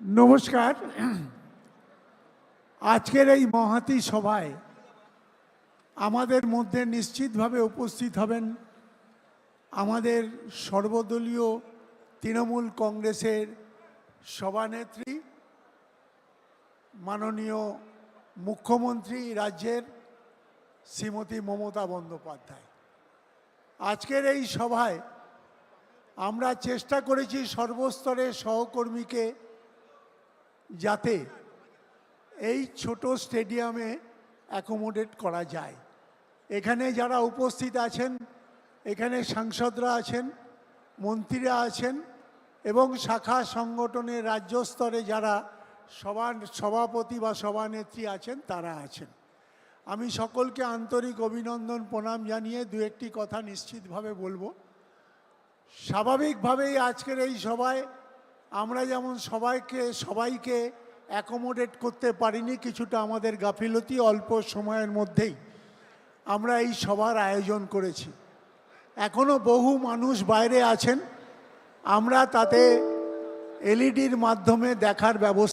নমস্কার। আজকের এই মহাতি সভায় আমাদের মধ্যে নিশ্চিতভাবে উপস্থিত হবেন আমাদের সর্বদলীয় তৃণমূল কংগ্রেসের সভানেত্রী, মাননীয় মুখ্যমন্ত্রী রাজ্যের শ্রীমতী মমতা বন্দ্যোপাধ্যায়। আজকের এই সভায় আমরা চেষ্টা করেছি সর্বস্তরের সহকর্মীকে যাতে এই ছোট স্টেডিয়ামে অ্যাকোমোডেট করা যায়। এখানে যারা উপস্থিত আছেন, এখানে সাংসদরা আছেন, মন্ত্রীরা আছেন এবং শাখা সংগঠনের রাজ্য স্তরে যারা সভা সভাপতি বা সভানেত্রী আছেন, তারা আছেন। আমি সকলকে আন্তরিক অভিনন্দন, প্রণাম জানিয়ে দু একটি কথা নিশ্চিতভাবে বলব। স্বাভাবিকভাবেই আজকের এই সভায় আমরা যেমন সবাইকে সবাইকে অ্যাকোমোডেট করতে পারিনি কিছুটা আমাদের গাফিলতি অল্প সময়ের মধ্যেই। আমরা এই সভার আয়োজন করেছি। এখনও বহু মানুষ বাইরে আছেন। আমরা তাতে এলইডির মাধ্যমে দেখার ব্যবস্থা